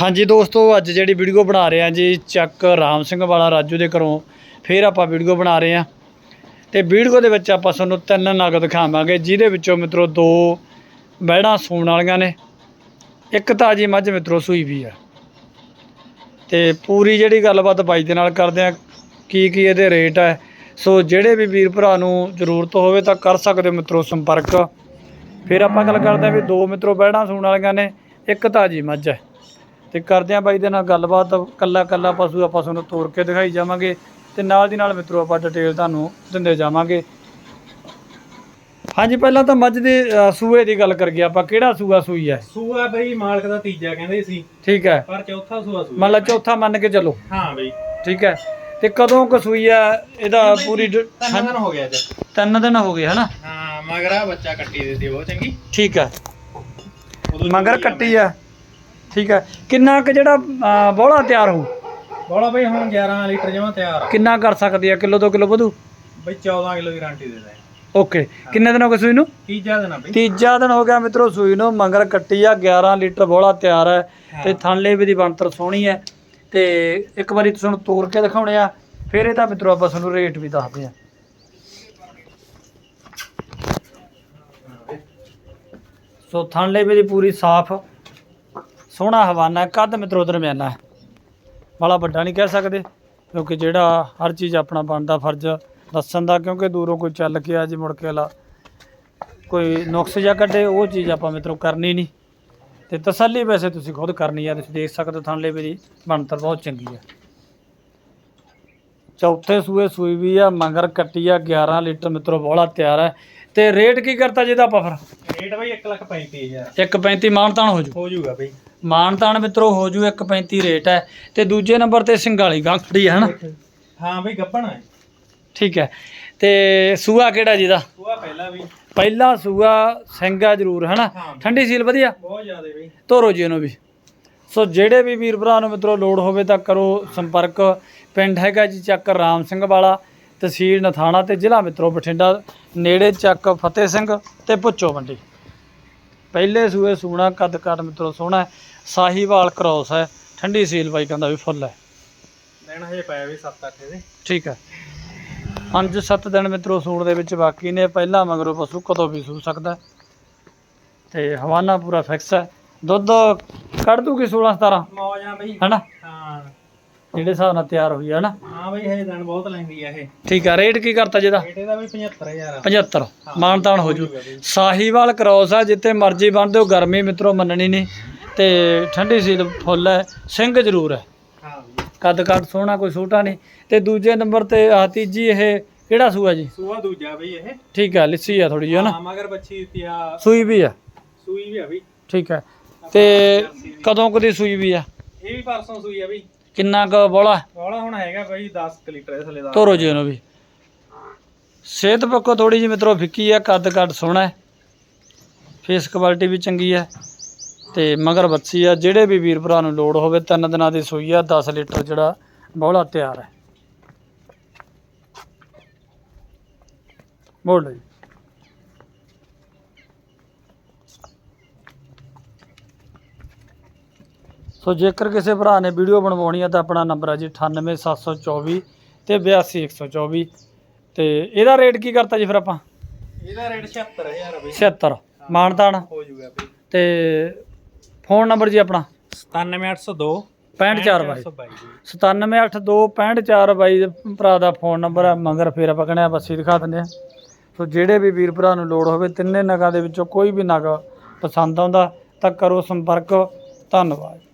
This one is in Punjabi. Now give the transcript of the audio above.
ਹਾਂਜੀ ਦੋਸਤੋ, ਅੱਜ ਜਿਹੜੀ ਵੀਡੀਓ ਬਣਾ ਰਹੇ ਹਾਂ ਜੀ, ਚੱਕ ਰਾਮ ਸਿੰਘ ਵਾਲਾ ਰਾਜੂ ਦੇ ਘਰੋਂ, ਫੇਰ ਆਪਾਂ ਵੀਡੀਓ ਬਣਾ ਰਹੇ ਹਾਂ। ਤੇ ਵੀਡੀਓ ਦੇ ਵਿੱਚ ਆਪਾਂ ਤੁਹਾਨੂੰ ਤਿੰਨ ਨਗ ਦਿਖਾਵਾਂਗੇ, ਜਿਹਦੇ ਵਿੱਚੋਂ ਮਿੱਤਰੋ ਦੋ ਬਹਿੜਾਂ ਸੂਣ ਵਾਲੀਆਂ ਨੇ, ਇੱਕ ਤਾਜੀ ਮੱਝ ਮਿੱਤਰੋ ਸੂਈ ਵੀ ਆ। ਤੇ ਪੂਰੀ ਜਿਹੜੀ ਗੱਲਬਾਤ ਬਾਈ ਦੇ ਨਾਲ ਕਰਦੇ ਆ ਕੀ ਕੀ ਇਹਦੇ ਰੇਟ ਹੈ ਸੋ ਜਿਹੜੇ ਵੀ ਵੀਰ ਭਰਾ ਨੂੰ ਜ਼ਰੂਰਤ ਹੋਵੇ ਤਾਂ ਕਰ ਸਕਦੇ ਹੋ ਮਿੱਤਰੋ ਸੰਪਰਕ। ਫਿਰ ਆਪਾਂ ਗੱਲ ਕਰਦੇ ਆ ਵੀ ਦੋ ਮਿੱਤਰੋ ਬਹਿੜਾਂ ਸੂਣ ਵਾਲੀਆਂ ਨੇ, ਇੱਕ ਤਾਜੀ ਮੱਝ ਹੈ ਤੇ ਕਰਦੇ ਆ ਬਾਈ ਦੇ ਨਾਲ ਗੱਲਬਾਤ ਕੱਲਾ ਕੱਲਾ ਪਸ਼ੂ ਆਪਾਂ ਤੁਹਾਨੂੰ ਤੋਰ ਕੇ ਦਿਖਾਈ ਜਾਵਾਂਗੇ ਤੇ ਨਾਲ ਦੀ ਨਾਲ ਮਿੱਤਰੋ ਆਪਾਂ ਡਿਟੇਲ ਤੁਹਾਨੂੰ ਦਿੰਦੇ ਜਾਵਾਂਗੇ। ਹਾਂਜੀ ਪਹਿਲਾਂ ਤਾਂ ਮੱਝ ਦੇ ਸੂਏ ਦੀ ਗੱਲ ਕਰ ਗਿਆ ਆਪਾਂ ਕਿਹੜਾ ਸੂਆ ਸੂਈ ਹੈ? ਸੂਆ ਬਈ ਮਾਲਕ ਦਾ ਤੀਜਾ ਕਹਿੰਦੇ ਸੀ। ਠੀਕ ਹੈ। ਪਰ ਚੌਥਾ ਸੂਆ ਸੂਆ ਮੰਨ ਲਾ ਚੌਥਾ ਮੰਨ ਕੇ ਚੱਲੋ। ਹਾਂ ਬਈ। ਠੀਕ ਹੈ। ਤੇ ਕਦੋਂ ਕੁ ਸੂਈ ਹੈ? ਇਹਦਾ ਪੂਰੀ ਤਿੰਨ ਦਿਨ ਹੋ ਗਿਆ ਅੱਜ। ਤਿੰਨ ਦਿਨ ਹੋ ਗਏ ਹਨਾ? ਹਾਂ ਮਗਰਾ ਬੱਚਾ ਕੱਟੀ ਦਿੱਤੀ ਬਹੁਤ ਚੰਗੀ। ਠੀਕ ਹੈ। ਮਗਰ ਆ ਕੱਟੀ ਆ। ਠੀਕ ਹੈ। ਕਿੰਨਾ ਕੁ ਜਿਹੜਾ ਅ, ਬੋਲਾ ਤਿਆਰ ਹੋਊ? ਬੋਲਾ ਬਈ ਹੁਣ 11 ਲੀਟਰ ਜਮਾ ਤਿਆਰ ਆ। ਕਿੰਨਾ ਕਰ ਸਕਦੀ ਆ? ਕਿਲੋ 2 ਕਿਲੋ ਵਧੂ? ਬਈ 14 ਕਿਲੋ ਦੀ ਗਾਰੰਟੀ ਦੇ ਦੇ। ਓਕੇ। ਕਿੰਨੇ ਦਿਨ ਹੋ ਗਏ ਸੂਈ ਨੂੰ? ਤੀਜਾ ਦਿਨ ਆ ਬਈ। ਤੀਜਾ ਦਿਨ ਹੋ ਗਿਆ ਮਿੱਤਰੋ ਸੂਈ ਨੂੰ ਮੰਗਰ ਕੱਟੀ ਆ 11 ਲੀਟਰ ਬੋਲਾ ਤਿਆਰ ਹੈ। ਤੇ ਥਣਲੇ ਵੀ ਦੀ ਬਣਤਰ ਸੋਹਣੀ ਹੈ। ਤੇ ਇੱਕ ਵਾਰੀ ਤੁਹਾਨੂੰ ਤੋੜ ਕੇ ਦਿਖਾਉਣੇ ਆ। ਫਿਰ ਇਹਦਾ ਮਿੱਤਰੋ ਆਪਾਂ ਤੁਹਾਨੂੰ ਰੇਟ ਵੀ ਦੱਸਦੇ ਆ। ਸੋ ਥਣਲੇ ਵੀ ਦੀ ਪੂਰੀ ਸਾਫ਼ ਸੋਹਣਾ ਹਵਾਨਾ ਕੱਦ ਮਿੱਤਰੋ ਦਰਮਿਆਨਾ ਬੜਾ ਵੱਡਾ ਨਹੀਂ ਕਹਿ ਸਕਦੇ ਕਿਉਂਕਿ ਜਿਹੜਾ ਹਰ ਚੀਜ਼ ਆਪਣਾ ਬਣਦਾ ਫਰਜ਼ ਦੱਸਣ ਦਾ ਕਿਉਂਕਿ ਦੂਰੋਂ ਕੋਈ ਚੱਲ ਕੇ ਆ ਜੀ ਮੁੜ ਕੇ ਲਾ ਕੋਈ ਨੁਕਸ ਜਾਂ ਕੱਢੇ ਉਹ ਚੀਜ਼ ਆਪਾਂ ਮਿੱਤਰੋ ਕਰਨੀ ਨਹੀਂ। ਤੇ ਤਸੱਲੀ ਵੈਸੇ ਤੁਸੀਂ ਖੁਦ ਕਰਨੀ ਆ ਤੁਸੀਂ ਦੇਖ ਸਕਦੇ ਹੋ ਥਣਲੇ ਵੀ ਬਣਤਰ ਬਹੁਤ ਚੰਗੀ ਆ। ਚੌਥੇ ਸੂਏ ਸੂਈ ਵੀ ਆ ਮਗਰ ਕੱਟੀ ਆ 11 ਲੀਟਰ ਮਿੱਤਰੋ ਬੋਲਾ ਤਿਆਰ ਹੈ। ਤੇ ਰੇਟ ਕੀ ਕਰਤਾ ਜਿਹਦਾ ਆਪਾਂ ਫਿਰ? ਰੇਟ ਬਈ 1 ਲੱਖ 35000 1.35 ਮਾਨਤਾਨ ਹੋ ਜੂ ਹੋ ਜਾਊਗਾ ਬਈ। ਮਾਨਤਾਨ ਮਿੱਤਰੋ ਹੋ ਜੂ 1.35 ਰੇਟ ਹੈ ਤੇ ਦੂਜੇ ਨੰਬਰ ਤੇ ਸਿੰਗਾਲੀ ਗਾਂ ਖੜੀ ਹੈ ਹਨਾ? ਹਾਂ ਬਈ ਗੱਬਣ ਹੈ ਠੀਕ ਹੈ। ਤੇ ਸੂਆ ਕਿਹੜਾ ਜਿਹਦਾ ਸੂਆ ਪਹਿਲਾ ਵੀ ਪਹਿਲਾ ਸੂਆ ਸਿੰਘਾ ਜ਼ਰੂਰ ਹਨਾ। ਠੰਡੀ ਸੀਲ ਵਧੀਆ? ਬਹੁਤ ਜ਼ਿਆਦਾ ਬਈ। ਧੋਰੋ ਜੀ ਇਹਨੂੰ ਵੀ। ਸੋ ਜਿਹੜੇ ਵੀ ਵੀਰ ਭਰਾ ਨੂੰ ਮਿੱਤਰੋ ਲੋੜ ਹੋਵੇ ਤਾਂ ਕਰੋ ਸੰਪਰਕ। ਪਿੰਡ ਹੈਗਾ ਜੀ ਚੱਕ ਰਾਮ ਸਿੰਘ ਵਾਲਾ ਤਹਿਸੀਲ ਨਥਾਣਾ ਤੇ ਜ਼ਿਲ੍ਹਾ ਮਿੱਤਰੋ ਬਠਿੰਡਾ ਨੇੜੇ ਚੱਕ ਫਤਿਹ ਸਿੰਘ ਤੇ ਪੁੱਚੋ ਮੰਡੀ। ਪਹਿਲੇ ਸੂਏ ਸੂਣਾ ਕੱਦ ਕੱਦ ਮਿੱਤਰੋ ਸੋਹਣਾ। ਸਾਹੀਵਾਲ ਕ੍ਰੋਸ ਹੈ। ਠੰਡੀ ਸੀਲ ਬਾਈ ਕਹਿੰਦਾ ਵੀ ਫੁੱਲ ਹੈ। ਦਿਨ ਹਜੇ ਪਾਇਆ ਵੀ 7-8 ਦੇ ਠੀਕ ਹੈ। ਪੰਜ ਸੱਤ ਦਿਨ ਮਿੱਤਰੋ ਸੂਣ ਦੇ ਵਿੱਚ ਬਾਕੀ ਨੇ। ਪਹਿਲਾ ਮਗਰੋਂ ਪਸ਼ੂ ਕਦੋਂ ਵੀ ਸੂ ਸਕਦਾ। ਤੇ ਹਵਾਨਾ ਪੂਰਾ ਫਿਕਸ ਹੈ। ਦੁੱਧ ਕੱਢ ਦੂਗੀ 16 17 ਮੌਜ ਬਈ। ਹਨਾ ਹਾਂ। ਜਿਹੜੇ ਹਿਸਾਬ ਨਾਲ ਤਿਆਰ ਹੋਈ ਹੈ ਨਾ। ਹਾਂ ਬਈ ਹਜੇ ਦਿਨ ਬਹੁਤ ਲੈਂਦੀ ਆ ਇਹ। ਠੀਕ ਆ ਰੇਟ ਕੀ ਕਰਤਾ ਜਿਹਦਾ? ਰੇਟ ਇਹਦਾ ਬਈ 75000 ਆ। 75 ਮਾਨਤਾਨ ਹੋ ਜੂ। ਸਾਹੀਵਾਲ ਕ੍ਰੋਸ ਆ ਜਿੱਥੇ ਮਰਜ਼ੀ ਬੰਨਦੇ ਹੋ ਗਰਮੀ ਮਿੱਤਰੋ ਮੰਨਣੀ ਨਹੀਂ। ਤੇ ਠੰਡੀ ਸੀਲ ਫੁੱਲ ਹੈ ਸਿੰਘ ਜ਼ਰੂਰ ਹੈ। ਹਾਂ ਕੱਦ ਕੱਦ ਸੋਹਣਾ ਕੋਈ ਛੋਟਾ ਨਹੀਂ। ਤੇ ਦੂਜੇ ਨੰਬਰ ਤੇ ਆ ਤੀਜੀ ਇਹ ਕਿਹੜਾ ਸੂਆ ਜੀ? ਸੂਆ ਦੂਜਾ ਬਈ ਇਹ। ਠੀਕ ਹੈ ਲਿੱਸੀ ਆ ਥੋੜੀ ਜਿਹੀ ਹਨਾ ਹਾਂ ਮਗਰ ਬੱਚੀ ਦਿੱਤੀ ਆ। ਸੂਈ ਵੀ ਆ? ਸੂਈ ਵੀ ਆ ਬਈ। ਠੀਕ ਹੈ ਤੇ ਕਦੋਂ ਕਦੀ ਸੂਈ ਵੀ ਆ? ਇਹ ਵੀ ਪਰਸੋਂ ਸੂਈ ਆ ਬਈ। ਕਿੰਨਾ ਕੁ ਬੋਲਾ? ਵਾਲਾ ਹੁਣ ਹੈਗਾ ਬਈ 10 ਕੁ ਲੀਟਰ ਇਸ ਥੱਲੇ ਦਾ। ਤੋਰੋ ਜੀ ਉਹਨੂੰ ਵੀ। ਸਿਹਤ ਪੱਖੋਂ ਥੋੜੀ ਜਿਹੀ ਮਿੱਤਰੋ ਫਿੱਕੀ ਹੈ ਕੱਦ ਕੱਦ ਸੋਹਣਾ ਹੈ। ਫੇਸ ਕੁਆਲਿਟੀ ਵੀ ਚੰਗੀ ਹੈ ਤੇ ਮਗਰ ਬੱਚੀ ਆ ਜਿਹੜੇ ਵੀ ਵੀਰ ਭਰਾ ਨੂੰ ਲੋੜ ਹੋਵੇ ਤਿੰਨ ਦਿਨਾਂ ਦੀ ਸੂਈ ਆ 10 ਲੀਟਰ ਜਿਹੜਾ ਬੋਲਾ ਤਿਆਰ ਹੈ। ਲਓ ਜੀ। ਸੋ ਜੇਕਰ ਕਿਸੇ ਭਰਾ ਨੇ ਵੀਡੀਓ ਬਣਵਾਉਣੀ ਹੈ ਤਾਂ ਆਪਣਾ ਨੰਬਰ ਹੈ ਜੀ 98724 ਤੇ 82124 ਤੇ ਇਹਦਾ ਰੇਟ ਕੀ ਕਰਤਾ ਜੀ ਫਿਰ ਆਪਾਂ? ਇਹਦਾ ਰੇਟ 76000 ਆ ਬਈ। 76 ਮਾਨਤਾਨ ਹੋ ਬਈ। ਤੇ ਫੋਨ ਨੰਬਰ ਜੀ ਆਪਣਾ? 97802 654 ਬਾਈ। 97822 9782654222 ਦੇ ਭਰਾ ਦਾ ਫੋਨ ਨੰਬਰ ਹੈ ਮਗਰ ਫਿਰ ਆਪਾਂ ਕਹਿੰਦੇ ਆ ਬੱਸੀ ਦਿਖਾ ਦਿੰਦੇ ਆ। ਸੋ ਜਿਹੜੇ ਵੀ ਵੀਰ ਭਰਾ ਨੂੰ ਲੋੜ ਹੋਵੇ ਤਿੰਨੇ ਨਗਾਂ ਦੇ ਵਿੱਚੋਂ ਕੋਈ ਵੀ ਨਗ ਪਸੰਦ ਆਉਂਦਾ ਤਾਂ ਕਰੋ ਸੰਪਰਕ। ਧੰਨਵਾਦ।